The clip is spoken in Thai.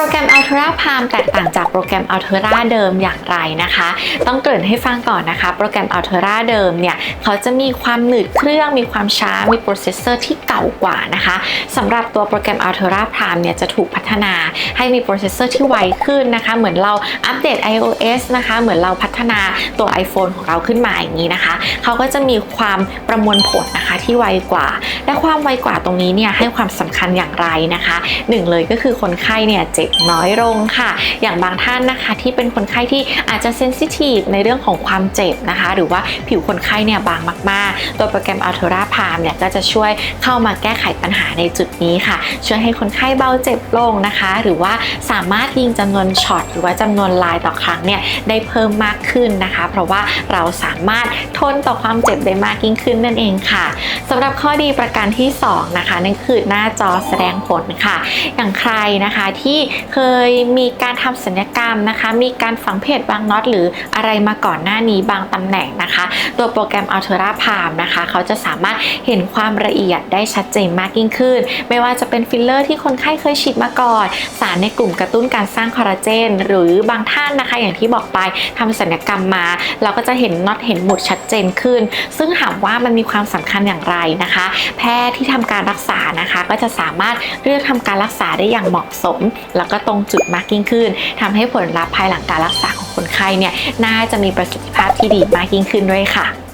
รแกรม Ultra Palm แตกต่างจากโปรแกรม Ultra เดิมอย่างไรนะคะ ต้องเกริ่นให้ฟังก่อนนะคะ โปรแกรม Ultra เดิมเนี่ยเขาจะมีความหนืดเครื่องมีความช้ามีโปรเซสเซอร์ที่เก่ากว่านะคะสำหรับตัวโปรแกรม Ultra Palm เนี่ยจะถูกพัฒนาให้มีโปรเซสเซอร์ที่ไวขึ้นนะคะ เหมือนเราอัปเดต iOS นะคะ เหมือนเราพัฒนาตัว iPhone ของเราขึ้นมาอย่างนี้นะคะเขาก็จะมีความประมวลผลนะคะที่ไวกว่า และความไวกว่าตรงนี้เนี่ยให้ความสำคัญอย่างไรนะคะหนึ่งเลยก็คือคนไข้เนี่ยเจ็บน้อยลงค่ะ อย่างบางท่านนะคะที่เป็นคนไข้ที่อาจจะเซนซิทีฟในเรื่องของความเจ็บนะคะ หรือว่าผิวคนไข้เนี่ยบางมาก ๆ ตัวโปรแกรม Ultra Palm เนี่ยก็จะช่วยเข้ามาแก้ไขปัญหาในจุดนี้ค่ะ ช่วยให้คนไข้เบาเจ็บลงนะคะ หรือว่าสามารถยิงจำนวนช็อตหรือว่าจำนวนลายต่อครั้งเนี่ยได้เพิ่มมากขึ้นนะคะ เพราะว่าเราสามารถทนต่อความเจ็บได้มากยิ่งขึ้นนั่นเองค่ะสำหรับข้อดีประการที่สองนะคะนั่นคือหน้าจอแสดงผลค่ะ อย่างใครนะคะที่เคยมีการทำศัลยกรรมนะคะ มีการฝังเพจบางน็อตหรืออะไรมาก่อนหน้านี้บางตำแหน่งนะคะ ตัวโปรแกรม Ultra Palm นะคะ เขาจะสามารถเห็นความละเอียดได้ชัดเจนมากยิ่งขึ้น ไม่ว่าจะเป็นฟิลเลอร์ที่คนไข้เคยฉีดมาก่อน สารในกลุ่มกระตุ้นการสร้างคอลลาเจน หรือบางท่านนะคะ อย่างที่บอกไปทำศัลยกรรมมา เราก็จะเห็นน็อตเห็นหมุดชัดเจนขึ้น ซึ่งถามว่ามันมีความสำคัญอย่างไรนะคะ แพทย์ที่ทำการรักษานะคะ ก็จะสามารถเลือกทำการรักษาได้อย่างเหมาะสมแล้วก็ตรงจุดมากยิ่งขึ้นทำให้ผลลัพธ์ภายหลังการรักษาของคนไข้เนี่ยน่าจะมีประสิทธิภาพที่ดีมากยิ่งขึ้นด้วยค่ะ